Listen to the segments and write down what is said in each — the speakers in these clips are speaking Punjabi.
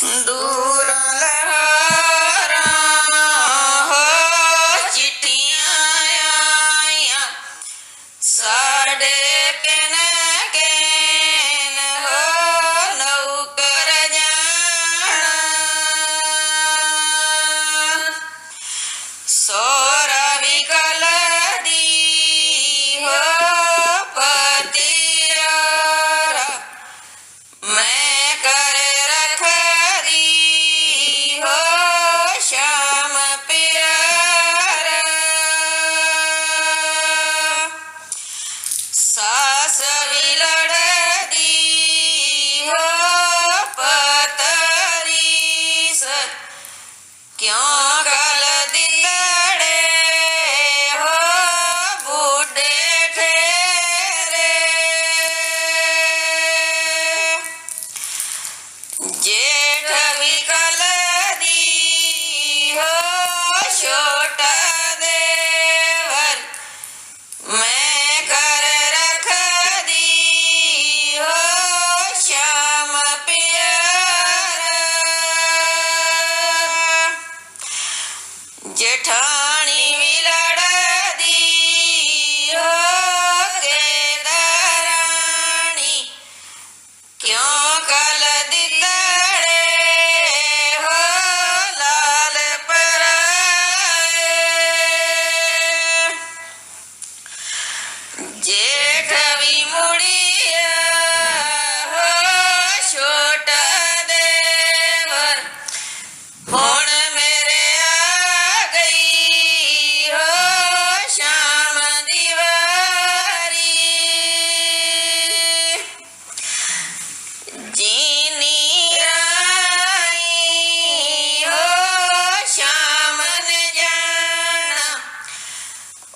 do. ਕਿਉਂ ਗਲ ਦਿੰਦੜੇ ਹੋ ਬੁੱਢੇ ਠੇਰੇ? ਜੇਠ ਵੀ ਗਲ ਦੀ ਹੋ ਛੋਟ time.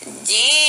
G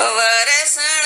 over the.